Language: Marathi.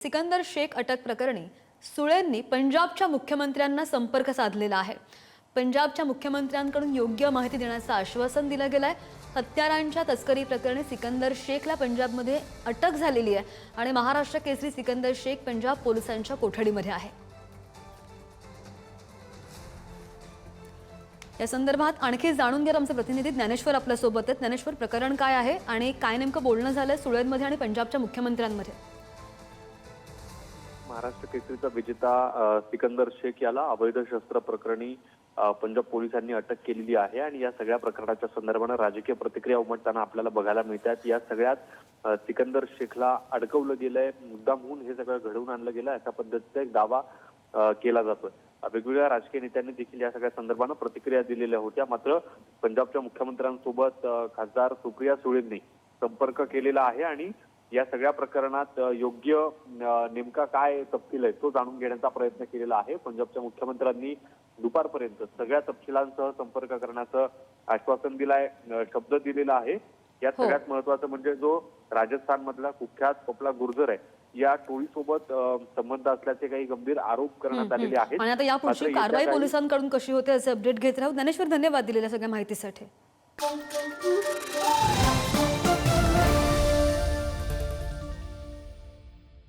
सिकंदर शेख अटक प्रकरणी सुळेंनी पंजाबच्या मुख्यमंत्र्यांना संपर्क साधलेला आहे. पंजाबच्या मुख्यमंत्र्यांकडून योग्य माहिती देण्याचं आश्वासन दिलं गेलं आहे हत्यारांच्या तस्करी प्रकरणी सिकंदर शेखला पंजाबमध्ये अटक झालेली आहे आणि महाराष्ट्र केसरी सिकंदर शेख पंजाब पोलिसांच्या कोठडीमध्ये आहे. या संदर्भात आणखी जाणून घ्या आमचे प्रतिनिधी. ज्ञानेश्वर आपल्यासोबत आहेत. ज्ञानेश्वर प्रकरण काय आहे आणि काय नेमकं बोलणं झालं सुळेंमध्ये आणि पंजाबच्या मुख्यमंत्र्यांमध्ये? महाराष्ट्र केसरीचा विजेता सिकंदर शेख याला अवैध शस्त्र प्रकरणी पंजाब पोलिसांनी अटक केलेली आहे आणि या सगळ्या प्रकरणाच्या संदर्भानं राजकीय प्रतिक्रिया उमटताना आपल्याला बघायला मिळतात. या सगळ्यात सिकंदर शेखला अडकवलं गेलंय. मुद्दामहून हे सगळं घडवून आणलं गेलं अशा पद्धतीचा एक दावा केला जातोय. वेगवेगळ्या राजकीय नेत्यांनी देखील या सगळ्या संदर्भानं प्रतिक्रिया दिलेल्या होत्या. मात्र पंजाबच्या मुख्यमंत्र्यांसोबत खासदार सुप्रिया सुळेंनी संपर्क केलेला आहे आणि या सगळ्या प्रकरणात योग्य नेमका काय तपशील आहे तो जाणून घेण्याचा प्रयत्न केलेला आहे. पंजाबच्या मुख्यमंत्र्यांनी दुपारपर्यंत सगळ्या तपशिलांसह संपर्क करण्याचं आश्वासन दिलाय शब्द दिलेला आहे. यात हो. सगळ्यात महत्वाचं म्हणजे जो राजस्थान मधला कुख्यात पपला गुर्जर आहे या टोळीसोबत संबंध असल्याचे काही गंभीर आरोप करण्यात आलेले आहेत. आणि आता यापुढची कारवाई पोलिसांकडून कशी होते असे अपडेट घेत राहू. ज्ञानेश्वर धन्यवाद दिलेल्या सगळ्या माहितीसाठी.